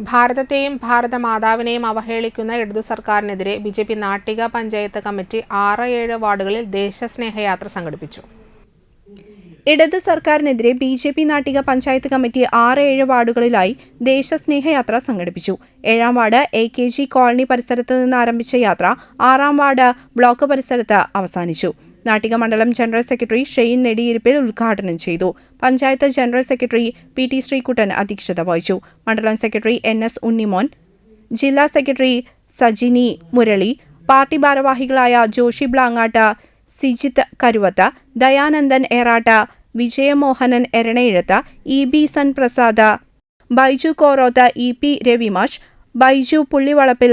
ഭാരതത്തെയും ഭാരതമാതാവിനെയും അവഹേളിക്കുന്ന ഇടതു സർക്കാരിനെതിരെ B J P Nattika panchayat committee ആറ് ഏഴ് വാർഡുകളിൽ ദേശസ്നേഹയാത്ര സംഘടിപ്പിച്ചു. ഇടതു സർക്കാരിനെതിരെ B J P Nattika panchayat committee ആറ് ഏഴ് വാർഡുകളിലായി ദേശസ്നേഹയാത്ര സംഘടിപ്പിച്ചു. ഏഴാം ward A K G colony പരിസരത്ത് നിന്ന് ആരംഭിച്ച യാത്ര ആറാം വാർഡ് ബ്ലോക്ക് പരിസരത്ത് അവസാനിച്ചു. നാട്ടിക മണ്ഡലം ജനറൽ സെക്രട്ടറി ഷെയ്ൻ നെടിയിരിപ്പിൽ ഉദ്ഘാടനം ചെയ്തു. Panchayat general secretary P T Sreekuttan അധ്യക്ഷത വഹിച്ചു. മണ്ഡലം സെക്രട്ടറി എൻ എസ് ഉണ്ണിമോൻ ജില്ലാ സെക്രട്ടറി സജിനി മുരളി പാർട്ടി ഭാരവാഹികളായ ജോഷി ബ്ലാങ്ങാട്ട സിജിത്ത് കരുവത്ത ദയാനന്ദൻ ഏറാട്ട വിജയമോഹനൻ എരണയിഴത്ത് ഇ ബി സൻ പ്രസാദ ബൈജു കോറോത്ത് ഇ പി രവിമാഷ് ബൈജു പുള്ളിവളപ്പിൽ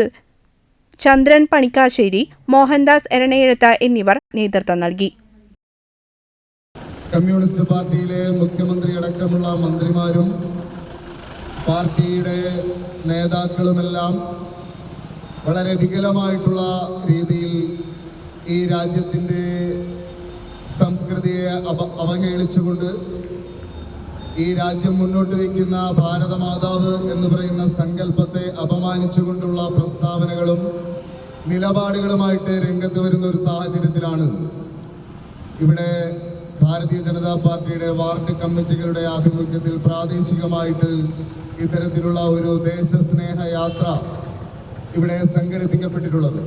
ചന്ദ്രൻ പണിക്കാശ്ശേരി മോഹൻദാസ് എരണയെഴുത്ത് എന്നിവർ നേതൃത്വം നൽകി. കമ്മ്യൂണിസ്റ്റ് പാർട്ടിയിലെ മുഖ്യമന്ത്രി അടക്കമുള്ള മന്ത്രിമാരും പാർട്ടിയുടെ നേതാക്കളുമെല്ലാം വളരെ വികലമായിട്ടുള്ള രീതിയിൽ ഈ രാജ്യത്തിന്റെ സംസ്കൃതിയെ അവ അവഹേളിച്ചുകൊണ്ട് ഈ രാജ്യം മുന്നോട്ട് വയ്ക്കുന്ന ഭാരതമാതാവ് എന്ന് പറയുന്ന സങ്കല്പത്തെ അപമാനിച്ചുകൊണ്ടുള്ള പ്രസ്താവനകളും നിലപാടുകളുമായിട്ട് രംഗത്ത് വരുന്ന ഒരു സാഹചര്യത്തിലാണ് ഇവിടെ ഭാരതീയ ജനതാ പാർട്ടിയുടെ വാർഡ് കമ്മിറ്റികളുടെ ആഭിമുഖ്യത്തിൽ പ്രാദേശികമായിട്ട് ഇത്തരത്തിലുള്ള ഒരു ദേശസ്നേഹ യാത്ര ഇവിടെ സംഘടിപ്പിക്കപ്പെട്ടിട്ടുള്ളത്.